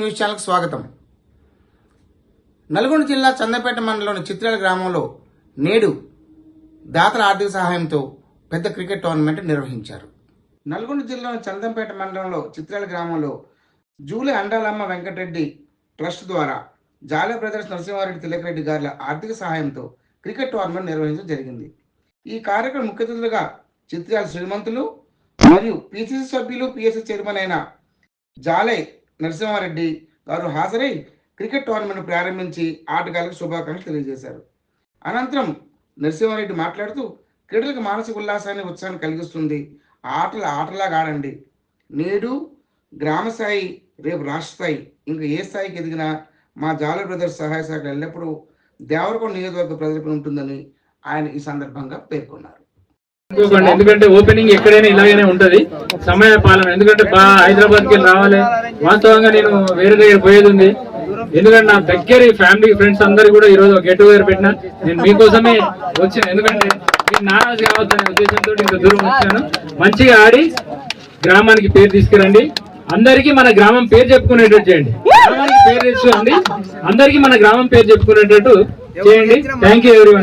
News స్వాగతం. నల్గొండ జిల్లా చందపేట మండలంలోని చిత్రాల గ్రామంలో నేడు దాతల ఆర్థిక సహాయంతో పెద్ద క్రికెట్ టోర్నమెంట్ నిర్వహించారు. నల్గొండ జిల్లాలోని చందంపేట మండలంలో చిత్రాల గ్రామంలో జూలి అండాలమ్మ వెంకటరెడ్డి ట్రస్ట్ ద్వారా జాలే బ్రదర్స్ నరసింహారెడ్డి తిలకరెడ్డి గారి ఆర్థిక సహాయంతో క్రికెట్ టోర్నమెంట్ నిర్వహించడం జరిగింది. ఈ కార్యక్రమం ముఖ్య అతిథులుగా చిత్రాల శ్రీమంతులు మరియు పిసిసి సభ్యులు పిఎస్సి చైర్మన్ అయిన జాలై నరసింహారెడ్డి గారు హాజరై క్రికెట్ టోర్నమెంట్ ప్రారంభించి ఆటగాళ్ళకు శుభాకాంక్షలు తెలియజేశారు. అనంతరం నరసింహారెడ్డి మాట్లాడుతూ క్రీడలకు మానసిక ఉల్లాసాన్ని ఉత్సాహాన్ని కలిగిస్తుంది. ఆటలు ఆటలాగా ఆడండి. నేడు గ్రామ స్థాయి రేపు రాష్ట్ర స్థాయి ఇంకా ఏ స్థాయికి ఎదిగినా మా జాల బ్రదర్స్ సహాయ శాఖ ఎల్లప్పుడూ దేవరకొండ నియోజకవర్గ ప్రజలకు ఉంటుందని ఆయన ఈ సందర్భంగా పేర్కొన్నారు. అనుకోకండి ఎందుకంటే ఓపెనింగ్ ఎక్కడైనా ఇలాగనే ఉంటది. సమయ పాలన. ఎందుకంటే బా హైదరాబాద్కి రావాలి. వాస్తవంగా నేను వేరే దగ్గర పోయేది ఉంది. ఎందుకంటే నా దగ్గర ఫ్యామిలీ ఫ్రెండ్స్ అందరు కూడా ఈ రోజు గెట్ టుగెదర్ పెట్టిన నేను మీకోసమే వచ్చాను. ఎందుకంటే మీరు నారాజు అనే ఉద్దేశంతో ఇంత దూరం వచ్చాను మంచిగా ఆడి గ్రామానికి పేరు తీసుకురండి. అందరికీ మన గ్రామం పేరు చెప్పుకునేటట్టు చేయండి. గ్రామానికి పేరు తెచ్చుకోండి. అందరికీ మన గ్రామం పేరు చెప్పుకునేటట్టు చేయండి. థ్యాంక్ యూ ఎవరి